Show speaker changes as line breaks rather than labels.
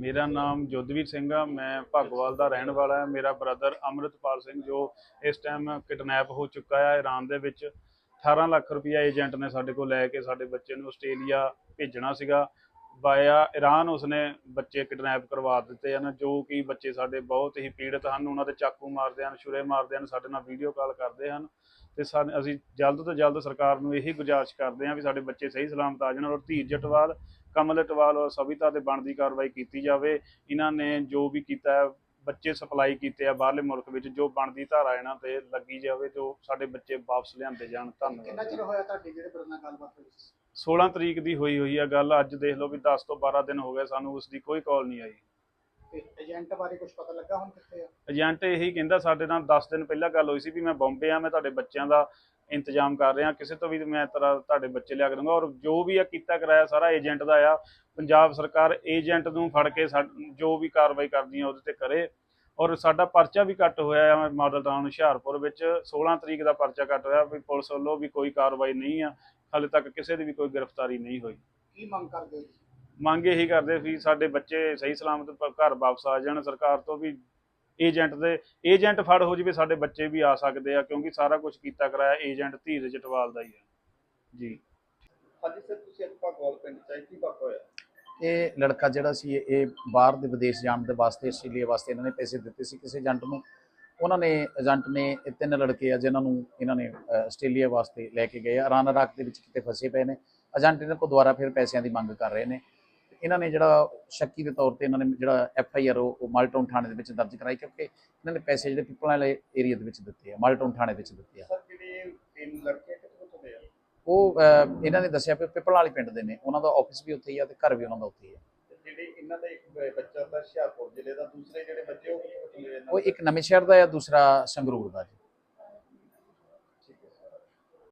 ਮੇਰਾ ਨਾਮ ਜੋਧਵੀਰ ਸਿੰਘ ਆ, ਮੈਂ ਭਗਵਾਲ ਦਾ ਰਹਿਣ ਵਾਲਾ ਹਾਂ। ਮੇਰਾ ਬ੍ਰਦਰ ਅਮਰਿਤਪਾਲ ਸਿੰਘ ਜੋ ਇਸ ਟਾਈਮ ਕਿਡਨੈਪ ਹੋ ਚੁੱਕਾ ਹੈ ਇਰਾਨ ਦੇ ਵਿੱਚ। 18 ਲੱਖ ਰੁਪਇਆ ਏਜੰਟ ਨੇ ਸਾਡੇ ਕੋਲ ਲੈ ਕੇ ਸਾਡੇ ਬੱਚੇ ਨੂੰ ਆਸਟ੍ਰੇਲੀਆ ਭੇਜਣਾ ਸੀਗਾ। ਵਾਇਆ ਈਰਾਨ ਉਸਨੇ ਬੱਚੇ ਕਿਡਨੈਪ ਕਰਵਾ ਦਿੱਤੇ ਹਨ, ਜੋ ਕਿ ਬੱਚੇ ਸਾਡੇ ਬਹੁਤ ਹੀ ਪੀੜਤ ਹਨ, ਉਹਨਾਂ ਦੇ ਚਾਕੂ ਮਾਰਦੇ ਹਨ, ਛੁਰੇ ਮਾਰਦੇ ਹਨ, ਸਾਡੇ ਨਾਲ ਵੀਡੀਓ ਕਾਲ ਕਰਦੇ ਹਨ ਤੇ ਸਾਨੂੰ ਅਸੀਂ ਜਲਦ ਤੋਂ ਜਲਦ ਸਰਕਾਰ ਨੂੰ ਇਹੀ ਗੁਜ਼ਾਰਿਸ਼ ਕਰਦੇ ਹਾਂ ਵੀ ਸਾਡੇ ਬੱਚੇ ਸਹੀ ਸਲਾਮਤ ਆ ਜਾਣ ਔਰ ਧੀਰ ਜਟਵਾਲ, ਕਮਲ ਅਟਵਾਲ ਔਰ ਸਵਿਤਾ ਤੇ ਬਣਦੀ ਕਾਰਵਾਈ ਕੀਤੀ ਜਾਵੇ। ਇਹਨਾਂ ਨੇ ਜੋ ਵੀ ਕੀਤਾ ਹੈ ਬੱਚੇ ਸਪਲਾਈ ਕੀਤੇ ਆ ਬਾਹਰਲੇ ਮੁਲਕ ਵਿੱਚ ਜੋ ਬਣਦੀ ਧਾਰਾ ਇਹਨਾਂ ਤੇ ਲੱਗੀ ਜਾਵੇ ਜੋ ਸਾਡੇ ਬੱਚੇ ਵਾਪਸ ਲਿਆਂਦੇ ਜਾਣ
ਕਿੰਨਾ
ਧੰਨਵਾਦ
ਚਿਰ ਹੋਇਆ ਤੁਹਾਡੀ ਜਿਹੜੇ ਬਰਨਾ ਗੱਲਬਾਤ ਹੋਈ ਸੀ?
16 ਤਰੀਕ ਦੀ ਹੋਈ ਹੋਈ ਆ ਗੱਲ ਅੱਜ ਦੇਖ ਲਓ ਵੀ 10 ਤੋਂ 12 ਦਿਨ ਹੋ ਗਏ ਸਾਨੂੰ ਉਸ ਦੀ ਕੋਈ ਕਾਲ ਨਹੀਂ ਆਈ।
ਤੇ ਏਜੰਟ ਬਾਰੇ ਕੁਝ ਪਤਾ ਲੱਗਾ ਹੁਣ ਕਿੱਥੇ ਆ?
ਏਜੰਟ ਇਹੀ ਕਹਿੰਦਾ ਸਾਡੇ ਨਾਲ 10 ਦਿਨ ਪਹਿਲਾਂ ਗੱਲ ਹੋਈ ਸੀ ਵੀ ਮੈਂ ਬੰਬੇ ਆ ਮੈਂ ਤੁਹਾਡੇ ਬੱਚਿਆਂ ਦਾ ਇੰਤਜ਼ਾਮ ਕਰ ਰਿਹਾ ਕਿਸੇ ਤੋਂ ਵੀ ਮੈਂ ਤੇਰਾ ਤੁਹਾਡੇ ਬੱਚੇ ਲਿਆ ਕੇ ਦੂੰਗਾ ਔਰ ਜੋ ਵੀ ਆ ਕੀਤਾ ਕਰਾਇਆ ਸਾਰਾ ਏਜੰਟ ਦਾ ਆ। ਪੰਜਾਬ ਸਰਕਾਰ ਏਜੰਟ ਨੂੰ ਫੜ ਕੇ ਜੋ ਵੀ ਕਾਰਵਾਈ ਕਰਦੀ ਆ ਉਹਦੇ ਤੇ ਕਰੇ। ਔਰ ਸਾਡਾ ਪਰਚਾ ਵੀ ਕੱਟ ਹੋਇਆ ਆ ਮਾਡਲ ਟਾਊਨ ਹੁਸ਼ਿਆਰਪੁਰ ਵਿੱਚ। 16 ਤਰੀਕ ਦਾ ਪਰਚਾ ਕੱਟ ਹੋਇਆ ਵੀ ਪੁਲਿਸ ਵੱਲੋਂ ਵੀ ਕੋਈ ਕਾਰਵਾਈ ਨਹੀਂ ਆ। ਹਾਲੇ ਤੱਕ ਕਿਸੇ ਦੀ ਵੀ ਕੋਈ ਗ੍ਰਿਫਤਾਰੀ ਨਹੀਂ ਹੋਈ।
ਕੀ ਮੰਗ ਕਰਦੇ?
ਮੰਗ ਇਹੀ ਕਰਦੇ ਵੀ ਸਾਡੇ ਬੱਚੇ ਸਹੀ ਸਲਾਮਤ ਘਰ ਵਾਪਸ ਆ ਜਾਣ। ਸਰਕਾਰ ਤੋਂ ਵੀ ਏਜੰਟ ਦੇ ਏਜੰਟ ਫੜ ਹੋ ਜਵੇ ਸਾਡੇ ਬੱਚੇ ਵੀ ਆ ਸਕਦੇ ਆ ਕਿਉਂਕਿ ਸਾਰਾ ਕੁਝ ਕੀਤਾ ਕਰਾਇਆ ਏਜੰਟ ਧੀਰਜ ਜਟਵਾਲ ਦਾ ਹੀ ਹੈ ਜੀ।
ਹਾਂਜੀ ਸਰ ਤੁਸੀਂ ਅੱਜ ਭਗਵਾਲ ਪਿੰਡ ਚ ਕੀ ਵਾਕ ਹੋਇਆ?
ਇਹ ਲੜਕਾ ਜਿਹੜਾ ਸੀ ਇਹ ਬਾਹਰ ਦੇ ਵਿਦੇਸ਼ ਜਾਣ ਦੇ ਵਾਸਤੇ ਆਸਟ੍ਰੇਲੀਆ ਵਾਸਤੇ ਇਹਨਾਂ ਨੇ ਪੈਸੇ ਦਿੱਤੇ ਸੀ ਕਿਸੇ ਏਜੰਟ ਨੂੰ। ਉਹਨਾਂ ਨੇ ਏਜੰਟ ਨੇ ਇਹ ਤਿੰਨ ਲੜਕੇ ਆ ਜਿਨ੍ਹਾਂ ਨੂੰ ਇਹਨਾਂ ਨੇ ਆਸਟ੍ਰੇਲੀਆ ਵਾਸਤੇ ਲੈ ਕੇ ਗਏ ਆ। ਇਰਾਨ ਇਰਾਕ ਦੇ ਵਿੱਚ ਕਿਤੇ ਫਸੇ ਪਏ ਨੇ। ਏਜੰਟ ਇਹਨਾਂ ਕੋਲ ਦੁਬਾਰਾ ਫਿਰ ਪੈਸਿਆਂ ਦੀ ਮੰਗ ਕਰ ਰਹੇ ਨੇ। ਇਹਨਾਂ ਨੇ ਜਿਹੜਾ ਸ਼ੱਕੀ ਦੇ ਤੌਰ ਤੇ ਇਹਨਾਂ ਨੇ ਜਿਹੜਾ ਐਫ ਆਈ ਆਰ ਉਹ ਮਾਲਟਾਊਨ ਥਾਣੇ ਦੇ ਵਿੱਚ ਦਰਜ ਕਰਾਈ ਕਿਉਂਕਿ ਇਹਨਾਂ ਨੇ ਪੈਸੇ ਜਿਹੜੇ ਪਿੱਪਲਾਂ ਵਾਲੇ ਏਰੀਆ ਦੇ ਵਿੱਚ ਦਿੱਤੇ ਆ ਮਾਲਟਾਊਨ ਥਾਣੇ ਵਿੱਚ ਦਿੱਤੇ ਆ।
ਸਰ ਜਿਹੜੇ ਤਿੰਨ ਲੜਕੇ ਕਿੱਥੋਂ ਤੋਂ ਦੇ ਆ?
ਉਹ ਇਹਨਾਂ ਨੇ ਦੱਸਿਆ ਵੀ ਪਿੱਪਲਾਂ ਵਾਲੇ ਪਿੰਡ ਦੇ ਨੇ ਉਹਨਾਂ ਦਾ ਆਫਿਸ ਵੀ ਉੱਥੇ ਹੀ ਆ ਤੇ ਘਰ ਵੀ ਉਹਨਾਂ ਦਾ ਉੱਥੇ ਹੀ ਆ।
ਜਿਹੜੇ ਇਹਨਾਂ ਦਾ ਇੱਕ ਬੱਚਾ ਤਾਂ ਹੁਸ਼ਿਆਰਪੁਰ ਜ਼ਿਲ੍ਹੇ ਦਾ ਦੂਸਰੇ ਜਿਹੜੇ ਬੱਚੇ ਉਹ ਦੇ
ਉਹ
ਦੇ?
ਇੱਕ ਨਵੇਂ ਸ਼ਹਿਰ ਦਾ ਆ ਦੂਸਰਾ ਸੰਗਰੂਰ ਦਾ ਜੀ।